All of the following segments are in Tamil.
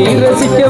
நீ ரசிக்க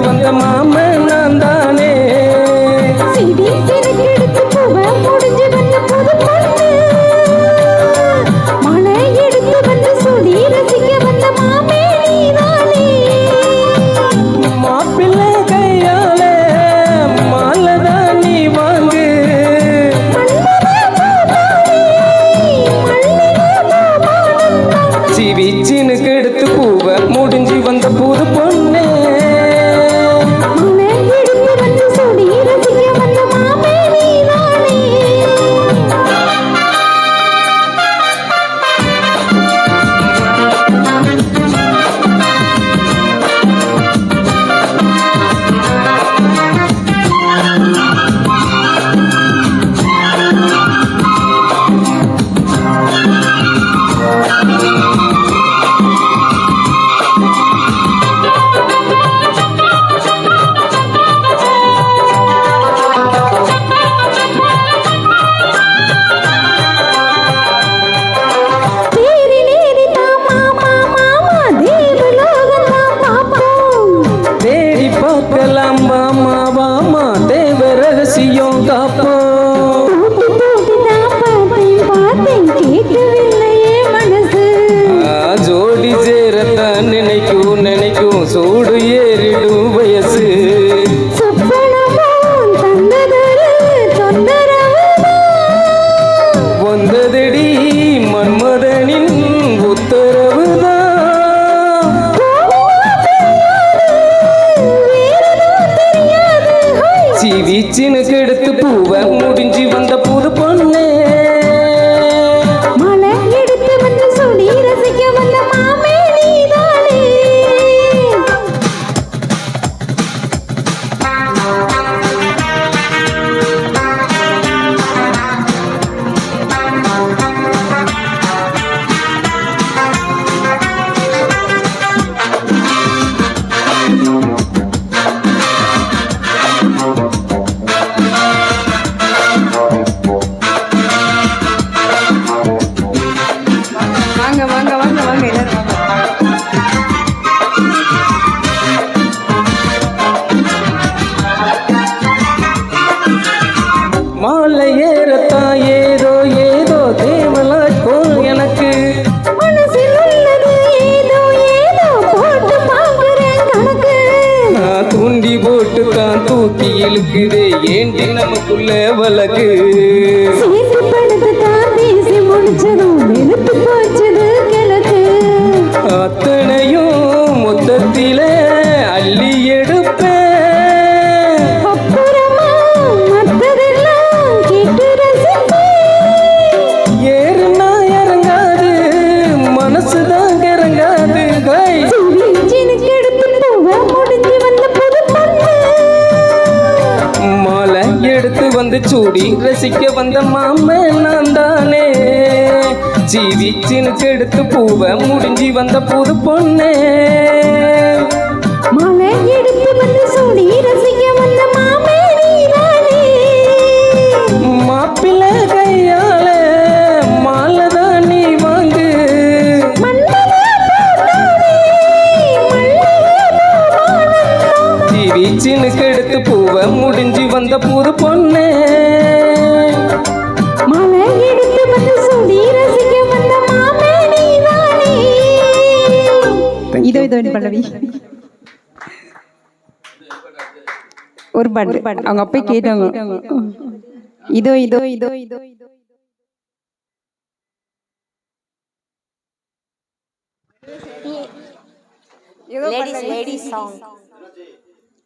பார்க்கலாம் வாமா வாமா தேவ ரகசியம் காப்போம். கிச்சனுக்கு எடுத்து பூவை முடிஞ்சு வந்த பூ இருக்குது ஏண்டி நமக்குள்ள வழக்கு? வந்து சூடி ரசிக்க வந்த மாமன் நான் தானே ஜீவிச்சினுக்கு எடுத்து பூவை முடிஞ்சி வந்த புது பொண்ணே. மலையே ஒரு பட் அவங்க அப்பா கேட்டாங்க. இதோ இதோ இதோ இதோ. இதோ லேடிஸ் லேடிஸ் சாங்